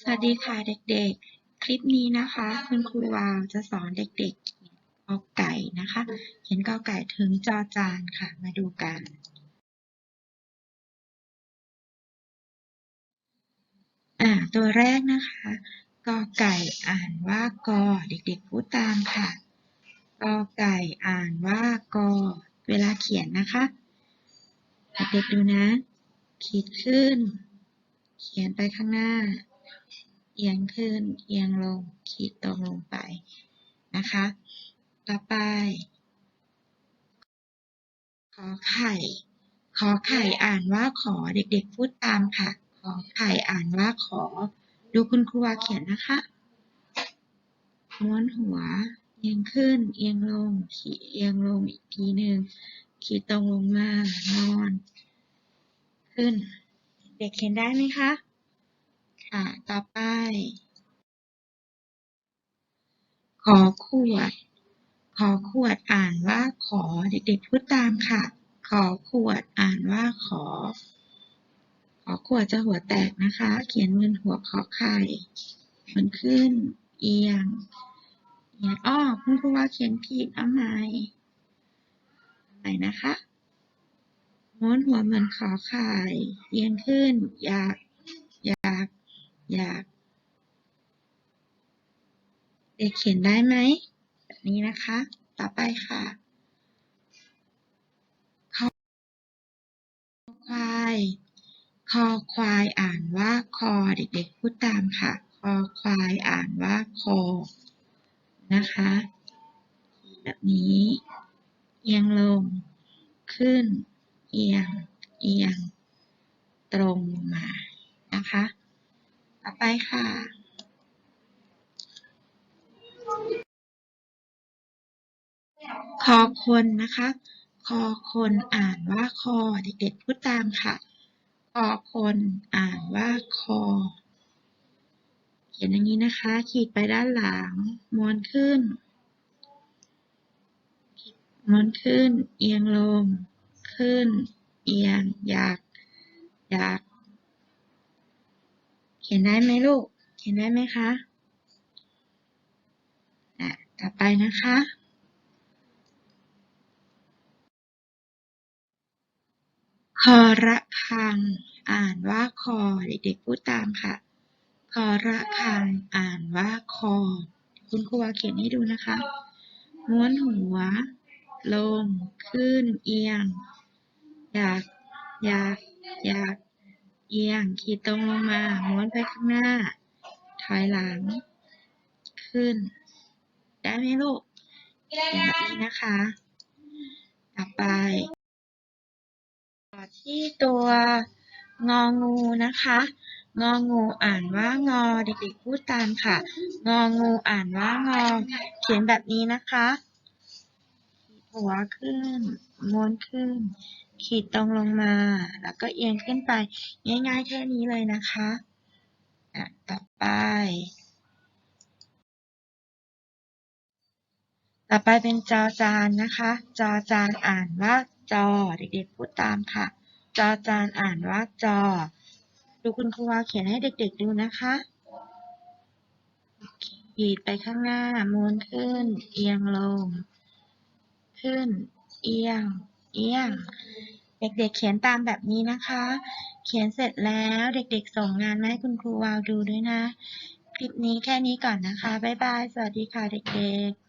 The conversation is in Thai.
สวัสดีค่ะเด็กๆ คลิปนี้นะคะ คุณครูวาวจะสอนเด็กๆกอไก่นะคะ เขียนกอไก่ถึงจอจานค่ะ มาดูกัน อ่า ตัวแรกนะคะกอไก่อ่านว่ากอ เด็กๆพูดตามค่ะกอไก่อ่านว่ากอ เวลาเขียนนะคะ เด็กๆดูนะ ขีดขึ้น เขียนไปข้างหน้า เอียงขึ้น เอียงลง ขีดตรงลงไปนะคะ ต่อไป ขอไข่ ขอไข่อ่านว่าขอ เด็กๆพูดตามค่ะ ขอไข่อ่านว่าขอ ดูคุณครูเขียนนะคะม้วนหัว เอียงขึ้น เอียงลง ขีดเอียงลงอีกทีหนึ่ง ขีดตรงลงมานอน ขึ้น เด็กเขียนได้ไหมคะ ค่ะ ต่อไป ขอขวด ขอขวดอ่านว่าขอเด็กๆพูดตามค่ะ ขอขวดอ่านว่าขอ ขอขวดจะหัวแตกนะคะ เขียนมือหัวขอไข่มันขึ้น เอียงเอียงอ้อคุณครูว่าเขียนผิดเอาใหม่เอาใหม่นะคะม้วนหัวเหมือนขอไข่เอียงขึ้น อยาก อยาก อยาก เด็กเขียนได้ไหมแบบนี้นะคะ ต่อไปค่ะคอควายคอควายอ่านว่าคอเด็กๆพูดตามค่ะ คอควายอ่านว่าคอนะคะ แบบนี้เอียงลง ขึ้น เอียง เอียง ตรงลงมา นะคะ ต่อไปค่ะ คอคนนะคะ คอคนอ่านว่าคอ เด็กๆพูดตามค่ะ คอคนอ่านว่าคอ เขียนอย่างนี้นะคะ ขีดไปด้านหลัง ม้วนขึ้น ม้วนขึ้น เอียงลง ขึ้น เอียง อยาก อยาก เขียนได้ไหมลูก เขียนได้ไหมคะ อะ ต่อไปนะคะ คอระคัง อ่านว่าคอ เด็กๆพูดตามค่ะ คอระคัง อ่านว่าคอ คุณครูเขียนให้ดูนะคะ ม้วนหัว ลง ขึ้น เอียง อยาก อยาก อยาก เอียง ขีดตรงลงมา ม้วนไปข้างหน้า ถอยหลัง ขึ้น ได้ไหมลูกเขียนแบบนี้นะคะ ต่อไป ที่ตัวงองูนะคะ งองูอ่านว่างอ เด็กๆพูดตามค่ะ งองูอ่านว่างอ เขียนแบบนี้นะคะขีดหัวขึ้นม้วนขึ้น ขีดตรงลงมา แล้วก็เอียงขึ้นไป ง่ายๆแค่นี้เลยนะคะอะต่อไป ต่อไปเป็นจอจานนะคะ จอจานอ่านว่า จอ เด็กๆพูดตามค่ะ จอจานอ่านว่าจอ ดูคุณครูวาเขียนให้เด็กๆดูนะคะขีดไปข้างหน้าม้วนขึ้น เอียงลง ขึ้น เอียง เอียง เด็กๆเขียนตามแบบนี้นะคะ เขียนเสร็จแล้วเด็กๆส่งงานมาให้คุณครูวาวดูด้วยนะ คลิปนี้แค่นี้ก่อนนะคะ บ๊ายบาย สวัสดีค่ะเด็กๆ